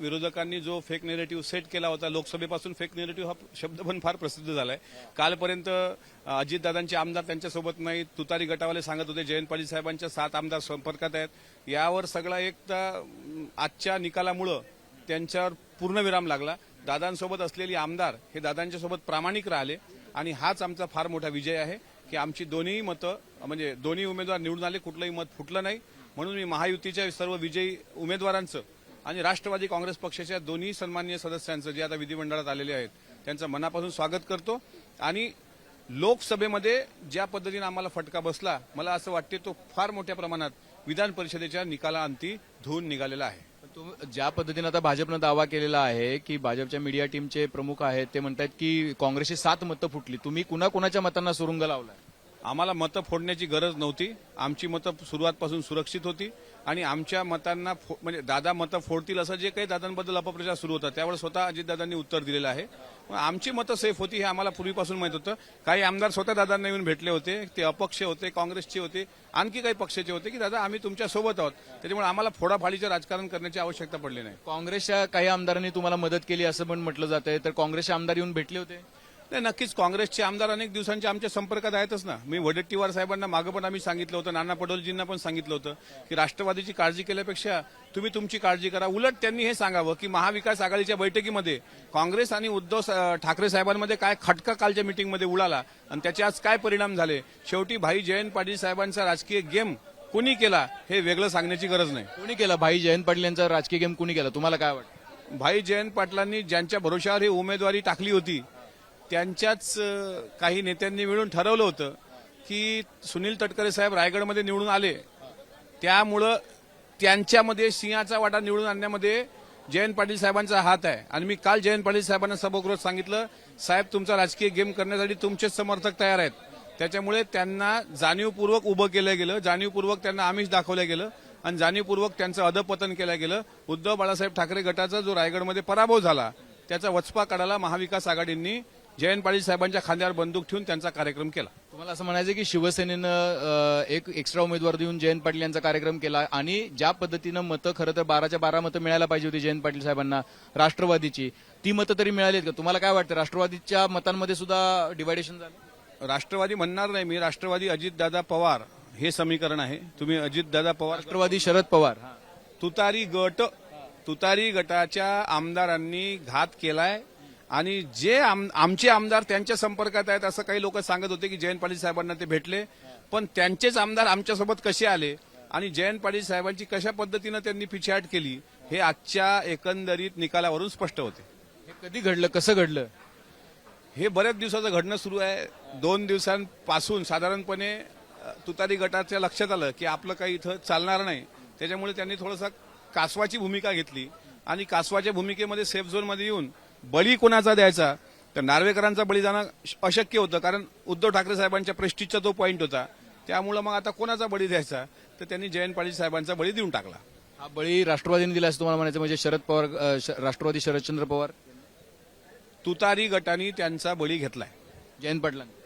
विरोधकांनी जो fake narrative set केला होता लोकसभेपासून फेक नेरेटिव्ह हा शब्द पण फार प्रसिद्ध झालाय. कालपर्यंत अजितदादांचे आमदार त्यांच्यासोबत नाही तुतारी गटावाले सांगत होते जयंत पाटील साहेबांच्या सात आमदार संपर्कात आहेत. यावर सगळा एक तर आजच्या निकालामुळं त्यांच्यावर पूर्णविराम लागला. दादांसोबत असलेली आमदार हे दादांच्या सोबत प्रामाणिक राहिले आणि हाच आमचा फार मोठा विजय आहे की आमची दोन्ही मतं म्हणजे दोन्ही उमेदवार निवडून आले कुठलंही मत फुटलं नाही. म्हणून मी महायुतीच्या सर्व विजयी उमेदवारांचं आणि राष्ट्रवादी काँग्रेस पक्षाच्या दोन्ही सन्माननीय सदस्यांचं जे आता विधिमंडळात आलेले आहेत त्यांचं मनापासून स्वागत करतो. आणि लोकसभेमध्ये ज्या पद्धतीने आम्हाला फटका बसला मला असं वाटते तो फार मोठ्या प्रमाणात विधान परिषदेच्या निकालाअंती धुवून निघालेला आहे. ज्या पद्धतीने आता भाजपनं दावा केलेला आहे की भाजपच्या मीडिया टीमचे प्रमुख आहेत ते म्हणतात की काँग्रेसची सात मतं फुटली. तुम्ही कुणा कुणाच्या मतांना सुरुंग लावलाय? आम्हाला मतं फोडण्याची गरज नव्हती. आमची मतं सुरुवातपासून सुरक्षित होती. आणि आमच्या मतांना फो- म्हणजे दादा मतं फोडतील असं जे काही दादांबद्दल अपप्रचार सुरू होता त्यावर स्वतः अजितदादांनी उत्तर दिलेलं आहे. आमची मतं सेफ होती हे आम्हाला पूर्वीपासून माहीत होतं. काही आमदार स्वतः दादांना येऊन भेटले होते ते अपक्ष होते काँग्रेसचे होते आणखी काही पक्षाचे होते की दादा आम्ही तुमच्यासोबत आहोत. त्याच्यामुळे आम्हाला फोडाफाडीचं राजकारण करण्याची आवश्यकता पडली नाही. काँग्रेसच्या काही आमदारांनी तुम्हाला मदत केली असं पण म्हटलं जात आहे तर काँग्रेसचे आमदार येऊन भेटले होते. नाही नक्कीच काँग्रेसचे आमदार अनेक दिवसांचे आमच्या संपर्कात आहेतच ना. मी वडेट्टीवार साहेबांना मागं पण आम्ही सांगितलं होतं नाना पटोलेजींना पण सांगितलं होतं की राष्ट्रवादीची काळजी केल्यापेक्षा तुम्ही तुमची काळजी करा. उलट त्यांनी हे सांगावं की महाविकास आघाडीच्या बैठकीमध्ये काँग्रेस आणि उद्धव ठाकरे साहेबांमध्ये काय खटका कालच्या मिटिंगमध्ये उडाला आणि त्याचे आज काय परिणाम झाले? शेवटी भाई जयंत पाटील साहेबांचा राजकीय गेम कुणी केला हे वेगळं सांगण्याची गरज नाही. कोणी केला? भाई जयंत पाटील यांचा राजकीय गेम कोणी केला? तुम्हाला काय वाटतं? भाई जयंत पाटलांनी ज्यांच्या भरोशावर ही उमेदवारी टाकली होती त्यांच्याच काही नेत्यांनी मिळून ठरवलं होतं की सुनील तटकरे साहेब रायगडमध्ये निवडून आले. त्यामुळं त्यांच्यामध्ये सिंहाचा वाटा निवडून आणण्यामध्ये जयंत पाटील साहेबांचा हात आहे. आणि मी काल जयंत पाटील साहेबांना सभागृहात सांगितलं साहेब तुमचा राजकीय गेम करण्यासाठी तुमचेच समर्थक तयार आहेत. त्याच्यामुळे त्यांना जाणीवपूर्वक उभं केलं गेलं जाणीवपूर्वक त्यांना आमिष दाखवलं गेलं आणि जाणीवपूर्वक त्यांचं अधपतन केलं गेलं. उद्धव बाळासाहेब ठाकरे गटाचा जो रायगडमध्ये पराभव झाला त्याचा वचपा काढायला महाविकास आघाडींनी जयंत पाटील साहेबांच्या खांद्यावर बंदूक ठेवून त्यांचा कार्यक्रम केला. तुम्हाला असं म्हणायचं की शिवसेनेनं एक एक्स्ट्रा उमेदवार देऊन जयंत पाटील यांचा कार्यक्रम केला आणि ज्या पद्धतीनं मतं खरं तर बाराच्या बारा मतं मिळायला पाहिजे होती जयंत पाटील साहेबांना राष्ट्रवादीची ती मतं तरी मिळाली आहेत का? तुम्हाला काय वाटतं राष्ट्रवादीच्या मतांमध्ये सुद्धा डिवायडेशन झालं? राष्ट्रवादी म्हणणार नाही मी राष्ट्रवादी अजितदादा पवार हे समीकरण आहे. तुम्ही अजितदादा पवार राष्ट्रवादी शरद पवार. तुतारी गट तुतारी गटाच्या आमदारांनी घात केलाय. आणि जे आम- आमचे आमदार त्यांच्या संपर्कात आहेत असं काही लोक सांगत होते की जयंत पाटील साहेबांना ते भेटले. पण त्यांचेच आमदार आमच्यासोबत कसे आले आणि जयंत पाटील साहेबांची कशा पद्धतीनं त्यांनी पिछेहाट केली हे आजच्या एकंदरीत निकालावरून स्पष्ट होते. हे कधी घडलं? कसं घडलं? हे बऱ्याच दिवसाचं घडणं सुरू आहे. दोन दिवसांपासून साधारणपणे तुतारी गटाच्या लक्षात आलं की आपलं काही इथं चालणार नाही. त्याच्यामुळे त्यांनी थोडंसं कासवाची भूमिका घेतली आणि कासवाच्या भूमिकेमध्ये सेफ झोनमध्ये येऊन बळी कोणाचा द्यायचा? तर नार्वेकरांचा बळी जाणं अशक्य होतं कारण उद्धव ठाकरे साहेबांच्या प्रेस्टिजचा तो पॉईंट होता. त्यामुळं मग आता कोणाचा बळी द्यायचा? तर त्यांनी जयंत पाटील साहेबांचा बळी देऊन टाकला. हा बळी राष्ट्रवादीने दिला असं तुम्हाला म्हणायचं म्हणजे शरद पवार अं, श- राष्ट्रवादी शरदचंद्र पवार? तुतारी गटाने त्यांचा बळी घेतलाय. जयंत पाटलांनी.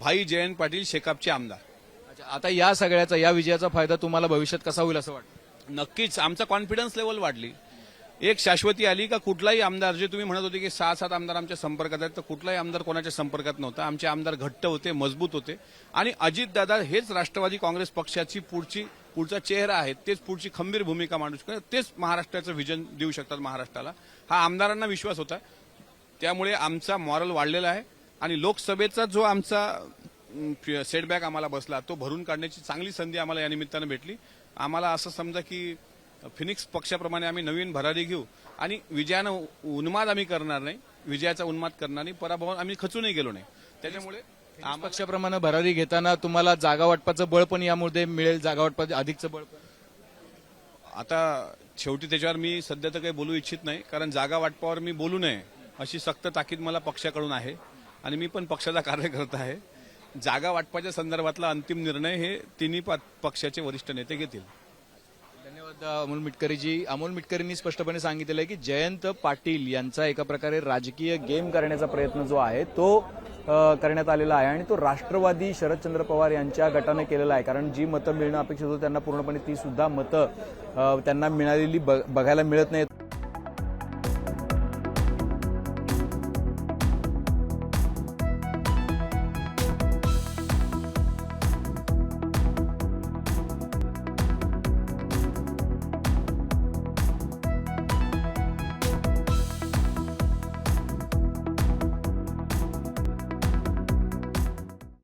भाई जयंत पाटील शेकापचे आमदार. अच्छा आता या सगळ्याचा या विजयाचा फायदा तुम्हाला भविष्यात कसा होईल असं वाटतं? नक्कीच आमचा कॉन्फिडन्स लेवल वाढली. एक शाश्वती आली का कुठलाही आमदार जे तुम्ही म्हणत होते की सहा सात आमदार आमच्या संपर्कात आहेत तर कुठलाही आमदार कोणाच्या संपर्कात नव्हता. आमचे आमदार घट्ट होते मजबूत होते. आणि अजितदादा हेच राष्ट्रवादी काँग्रेस पक्षाची पुढची पुढचा चेहरा आहे तेच पुढची खंबीर भूमिका मांडू शकतात तेच महाराष्ट्राचं व्हिजन देऊ शकतात महाराष्ट्राला. हा आमदारांना विश्वास होता. त्यामुळे आमचा मॉरल वाढलेला आहे. आणि लोकसभेचा जो आमचा सेटबॅक आम्हाला बसला तो भरून काढण्याची चांगली संधी आम्हाला या निमित्तानं भेटली. आम्हाला असं समजा की फिनिक्स पक्षाप्रमाणे आम्ही नवीन भरारी घेऊ. आणि विजयानं उन्माद आम्ही करणार नाही. विजयाचा उन्माद करणार नाही. पराभव आम्ही खचूनही गेलो नाही. त्याच्यामुळे आम पक्षाप्रमाणे भरारी घेताना तुम्हाला जागा वाटपाचं बळ पण यामध्ये मिळेल. जागा वाटपाचं अधिकचं बळ आता शेवटी त्याच्यावर मी सध्या तर काही बोलू इच्छित नाही. कारण जागा वाटपावर मी बोलू नये अशी सक्त ताकीद मला पक्षाकडून आहे. आणि मी पण पक्षाचा कार्यकर्ता आहे. जागा वाटपाच्या संदर्भातला अंतिम निर्णय हे तिन्ही पक्षाचे वरिष्ठ नेते घेतील. धन्यवाद अमोल मिटकरीजी. अमोल मिटकरींनी स्पष्टपणे सांगितलेलं आहे की जयंत पाटील यांचा एका प्रकारे राजकीय गेम करण्याचा प्रयत्न जो आहे तो करण्यात आलेला आहे आणि तो राष्ट्रवादी शरदचंद्र पवार यांच्या गटाने केलेला आहे. कारण जी मतं मिळणं अपेक्षित होतं त्यांना पूर्णपणे ती सुद्धा मतं त्यांना मिळालेली ब- बघायला मिळत नाहीत.